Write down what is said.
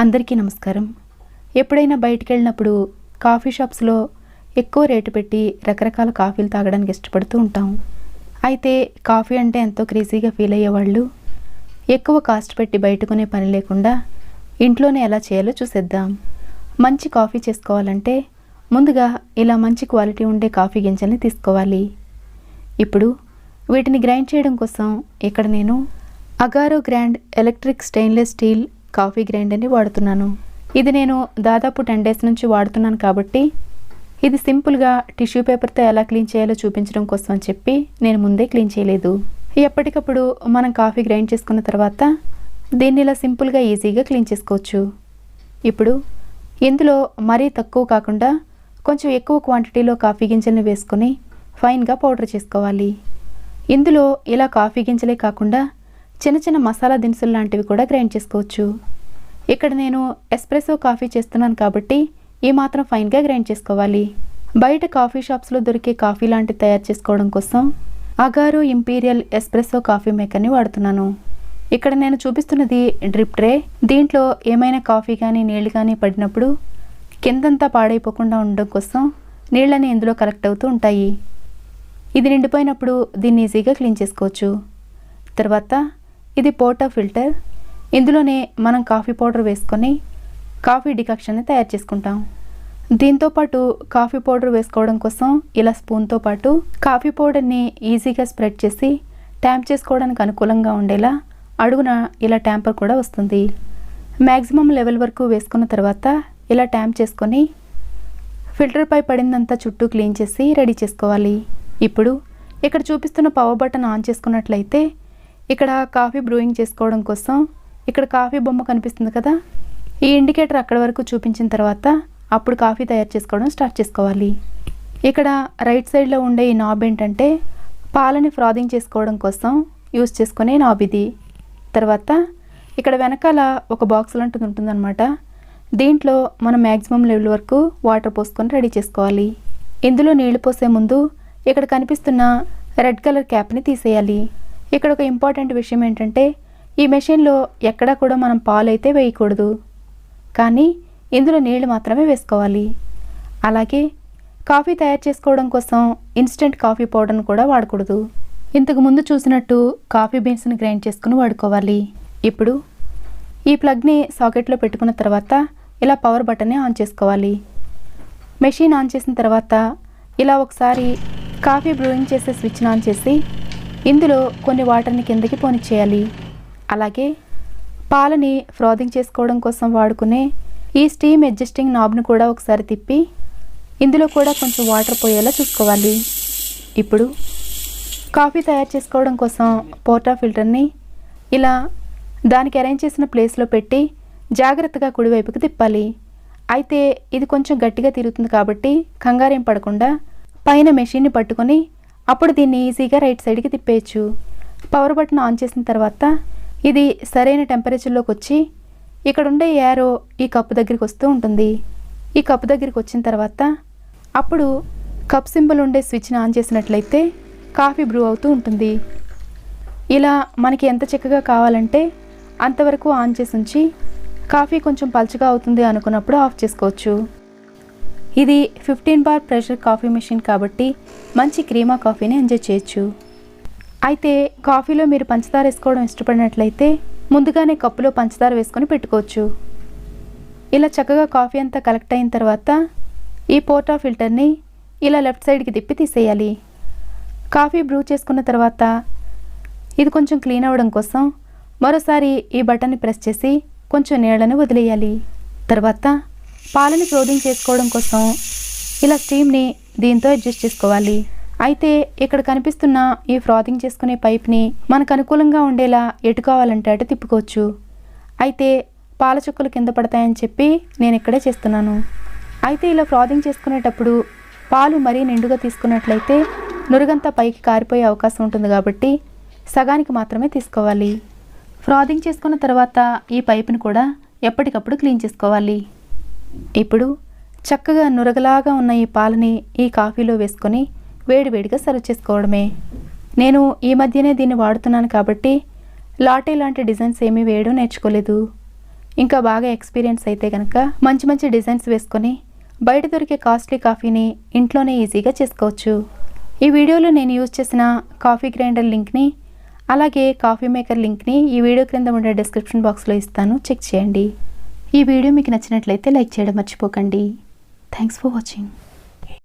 అందరికీ నమస్కారం. ఎప్పుడైనా బయటికి వెళ్ళినప్పుడు కాఫీ షాప్స్లో ఎక్కువ రేటు పెట్టి రకరకాల కాఫీలు తాగడానికి ఇష్టపడుతూ ఉంటాం. అయితే కాఫీ అంటే ఎంతో క్రేజీగా ఫీల్ అయ్యేవాళ్ళు ఎక్కువ కాస్ట్ పెట్టి బయటకునే పని లేకుండా ఇంట్లోనే ఎలా చేయాలో చూసేద్దాం. మంచి కాఫీ చేసుకోవాలంటే ముందుగా ఇలా మంచి క్వాలిటీ ఉండే కాఫీ గింజల్ని తీసుకోవాలి. ఇప్పుడు వీటిని గ్రైండ్ చేయడం కోసం ఇక్కడ నేను Agaro grand electric stainless steel coffee గ్రైండర్ని వాడుతున్నాను. ఇది నేను దాదాపు టెన్ డేస్ నుంచి వాడుతున్నాను కాబట్టి ఇది సింపుల్గా టిష్యూ పేపర్తో ఎలా క్లీన్ చేయాలో చూపించడం కోసం అని చెప్పి నేను ముందే క్లీన్ చేయలేదు. ఎప్పటికప్పుడు మనం కాఫీ గ్రైండ్ చేసుకున్న తర్వాత దీన్ని ఇలా సింపుల్గా ఈజీగా క్లీన్ చేసుకోవచ్చు. ఇప్పుడు ఇందులో మరీ తక్కువ కాకుండా కొంచెం ఎక్కువ క్వాంటిటీలో కాఫీ గింజలను వేసుకొని ఫైన్గా పౌడర్ చేసుకోవాలి. ఇందులో ఇలా కాఫీ గింజలే కాకుండా చిన్న చిన్న మసాలా దినుసులు లాంటివి కూడా గ్రైండ్ చేసుకోవచ్చు. ఇక్కడ నేను ఎస్ప్రెసో కాఫీ చేస్తున్నాను కాబట్టి ఈ మాత్రం ఫైన్గా గ్రైండ్ చేసుకోవాలి. బయట కాఫీ షాప్స్లో దొరికే కాఫీ లాంటివి తయారు చేసుకోవడం కోసం అగారో ఇంపీరియల్ ఎస్ప్రెసో కాఫీ మేకర్ని వాడుతున్నాను. ఇక్కడ నేను చూపిస్తున్నది డ్రిప్ ట్రే. దీంట్లో ఏమైనా కాఫీ కానీ నీళ్ళు కానీ పడినప్పుడు కిందంతా పాడైపోకుండా ఉండడం కోసం నీళ్ళని ఇందులో కలెక్ట్ అవుతూ ఉంటాయి. ఇది నిండిపోయినప్పుడు దీన్ని ఈజీగా క్లీన్ చేసుకోవచ్చు. తర్వాత ఇది పోటా ఫిల్టర్. ఇందులోనే మనం కాఫీ పౌడర్ వేసుకొని కాఫీ డికాక్షన్ని తయారు చేసుకుంటాం. దీంతో పాటు కాఫీ పౌడర్ వేసుకోవడం కోసం ఇలా స్పూన్తో పాటు కాఫీ పౌడర్ని ఈజీగా స్ప్రెడ్ చేసి ట్యాంప్ చేసుకోవడానికి అనుకూలంగా ఉండేలా అడుగున ఇలా ట్యాంపర్ కూడా వస్తుంది. మ్యాక్సిమం లెవెల్ వరకు వేసుకున్న తర్వాత ఇలా ట్యాంప్ చేసుకొని ఫిల్టర్పై పడిందంతా చుట్టూ క్లీన్ చేసి రెడీ చేసుకోవాలి. ఇప్పుడు ఇక్కడ చూపిస్తున్న పవర్ బటన్ ఆన్ చేసుకున్నట్లయితే ఇక్కడ కాఫీ బ్రూయింగ్ చేసుకోవడం కోసం ఇక్కడ కాఫీ బొమ్మ కనిపిస్తుంది కదా? ఈ ఇండికేటర్ అక్కడి వరకు చూపించిన తర్వాత అప్పుడు కాఫీ తయారు చేసుకోవడం స్టార్ట్ చేసుకోవాలి. ఇక్కడ రైట్ సైడ్లో ఉండే ఈ నాబ్ ఏంటంటే పాలని ఫ్రాదింగ్ చేసుకోవడం కోసం యూస్ చేసుకునే నాబ్ ఇది. తర్వాత ఇక్కడ వెనకాల ఒక బాక్స్ లాంటిది ఉంటుందన్నమాట. దీంట్లో మనం మ్యాక్సిమం లెవెల్ వరకు వాటర్ పోసుకొని రెడీ చేసుకోవాలి. ఇందులో నీళ్ళు పోసే ముందు ఇక్కడ కనిపిస్తున్న రెడ్ కలర్ క్యాప్ని తీసేయాలి. ఇక్కడ ఒక ఇంపార్టెంట్ విషయం ఏంటంటే ఈ మెషిన్లో ఎక్కడా కూడా మనం పాలు అయితే వేయకూడదు. కానీ ఇందులో నీళ్ళు మాత్రమే వేసుకోవాలి. అలాగే కాఫీ తయారు చేసుకోవడం కోసం ఇన్స్టెంట్ కాఫీ పౌడర్ను కూడా వాడకూడదు. ఇంతకు ముందు చూసినట్టు కాఫీ బీన్స్ని గ్రైండ్ చేసుకుని వాడుకోవాలి. ఇప్పుడు ఈ ప్లగ్ని సాకెట్లో పెట్టుకున్న తర్వాత ఇలా పవర్ బటన్ని ఆన్ చేసుకోవాలి. మెషిన్ ఆన్ చేసిన తర్వాత ఇలా ఒకసారి కాఫీ బ్రూయింగ్ చేసే స్విచ్ని ఆన్ చేసి ఇందులో కొన్ని వాటర్ని కిందకి పోనిచ్చేయాలి. అలాగే పాలని ఫ్రాదింగ్ చేసుకోవడం కోసం వాడుకునే ఈ స్టీమ్ అడ్జస్టింగ్ నాబ్ను కూడా ఒకసారి తిప్పి ఇందులో కూడా కొంచెం వాటర్ పోయేలా చూసుకోవాలి. ఇప్పుడు కాఫీ తయారు చేసుకోవడం కోసం పోర్టా ఫిల్టర్ని ఇలా దానికి అరేంజ్ చేసిన ప్లేస్లో పెట్టి జాగ్రత్తగా కుడివైపుకి తిప్పాలి. అయితే ఇది కొంచెం గట్టిగా తిరుగుతుంది కాబట్టి కంగారేం పడకుండా పైన మెషిన్ని పట్టుకొని అప్పుడు దీన్ని ఈజీగా రైట్ సైడ్కి తిప్పేయచ్చు. పవర్ బటన్ ఆన్ చేసిన తర్వాత ఇది సరైన టెంపరేచర్లోకి వచ్చి ఇక్కడ ఉండే యారో ఈ కప్పు దగ్గరికి వస్తూ ఉంటుంది. ఈ కప్పు దగ్గరికి వచ్చిన తర్వాత అప్పుడు కప్ సింబల్ ఉండే స్విచ్ని ఆన్ చేసినట్లయితే కాఫీ బ్రూ అవుతూ ఉంటుంది. ఇలా మనకి ఎంత చక్కగా కావాలంటే అంతవరకు ఆన్ చేసి ఉంచి కాఫీ కొంచెం పలుచగా అవుతుంది అనుకున్నప్పుడు ఆఫ్ చేసుకోవచ్చు. ఇది fifteen bar pressure coffee machine కాబట్టి మంచి క్రీమా కాఫీని ఎంజాయ్ చేయొచ్చు. అయితే కాఫీలో మీరు పంచదార వేసుకోవడం ఇష్టపడినట్లయితే ముందుగానే కప్పులో పంచదార వేసుకొని పెట్టుకోవచ్చు. ఇలా చక్కగా కాఫీ అంతా కలెక్ట్ అయిన తర్వాత ఈ పోర్టా ఫిల్టర్ని ఇలా లెఫ్ట్ సైడ్కి తిప్పి తీసేయాలి. కాఫీ బ్రూ చేసుకున్న తర్వాత ఇది కొంచెం క్లీన్ అవ్వడం కోసం మరోసారి ఈ బటన్ని ప్రెస్ చేసి కొంచెం నీళ్ళని వదిలేయాలి. తర్వాత పాలను ఫ్రోదింగ్ చేసుకోవడం కోసం ఇలా స్టీమ్ని దీంతో అడ్జస్ట్ చేసుకోవాలి. అయితే ఇక్కడ కనిపిస్తున్న ఈ ఫ్రాదింగ్ చేసుకునే పైప్ని మనకు అనుకూలంగా ఉండేలా ఎటు కావాలంటే అటు తిప్పుకోవచ్చు. అయితే పాల చుక్కలు కింద పడతాయని చెప్పి నేను ఇక్కడే చేస్తున్నాను. అయితే ఇలా ఫ్రాదింగ్ చేసుకునేటప్పుడు పాలు మరీ నిండుగా తీసుకున్నట్లయితే నురుగంతా పైకి కారిపోయే అవకాశం ఉంటుంది కాబట్టి సగానికి మాత్రమే తీసుకోవాలి. ఫ్రాదింగ్ చేసుకున్న తర్వాత ఈ పైపుని కూడా ఎప్పటికప్పుడు క్లీన్ చేసుకోవాలి. ఇప్పుడు చక్కగా నురగలాగా ఉన్న ఈ పాలని ఈ కాఫీలో వేసుకొని వేడివేడిగా సర్వ్ చేసుకోవడమే. నేను ఈ మధ్యనే దీన్ని వాడుతున్నాను కాబట్టి లాటే లాంటి డిజైన్స్ ఏమీ వేయడం నేర్చుకోలేదు. ఇంకా బాగా ఎక్స్పీరియన్స్ అయితే కనుక మంచి మంచి డిజైన్స్ వేసుకొని బయట దొరికే కాస్ట్లీ కాఫీని ఇంట్లోనే ఈజీగా చేసుకోవచ్చు. ఈ వీడియోలో నేను యూజ్ చేసిన కాఫీ గ్రైండర్ లింక్ని అలాగే కాఫీ మేకర్ లింక్ని ఈ వీడియో క్రింద ఉండే డిస్క్రిప్షన్ బాక్స్లో ఇస్తాను. చెక్ చేయండి. ఈ వీడియో మీకు నచ్చినట్లయితే లైక్ చేయడం మర్చిపోకండి. Thanks for watching